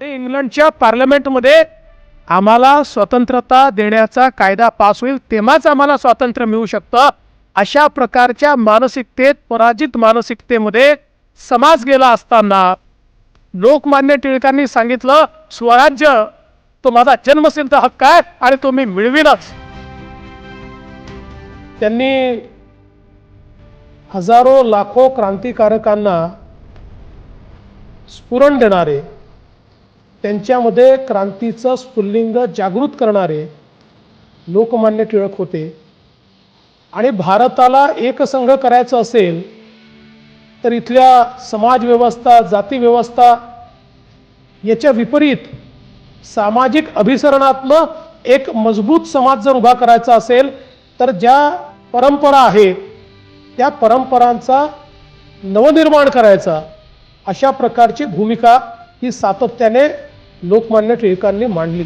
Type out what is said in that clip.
ते इंग्लंडच्या पार्लमेंटमध्ये आम्हाला स्वतंत्रता देण्याचा कायदा पास होईल तेव्हाच आम्हाला स्वातंत्र्य मिळू शकतं. अशा प्रकारच्या मानसिकतेत पराजित मानसिकतेमध्ये समाज गेला असताना लोकमान्य टिळकांनी सांगितलं स्वराज्य तो माझा जन्मसिद्ध हक्क आहे आणि तो मी मिळविलच त्यांनी हजारो लाखो क्रांतिकारकांना स्फुरण देणारे त्यांच्यामध्ये क्रांतीचं स्फुल्लिंग जागृत करणारे लोकमान्य टिळक होते. आणि भारताला एकसंघ करायचं असेल तर इथल्या समाजव्यवस्था जातीव्यवस्था याच्या विपरीत सामाजिक अभिसरणातलं एक मजबूत समाज जर उभा करायचा असेल तर ज्या परंपरा आहेत त्या परंपरांचा नवनिर्माण करायचा. अशा प्रकारची भूमिका ही सातत्याने लोकमान्य टिळकांनी मांडली.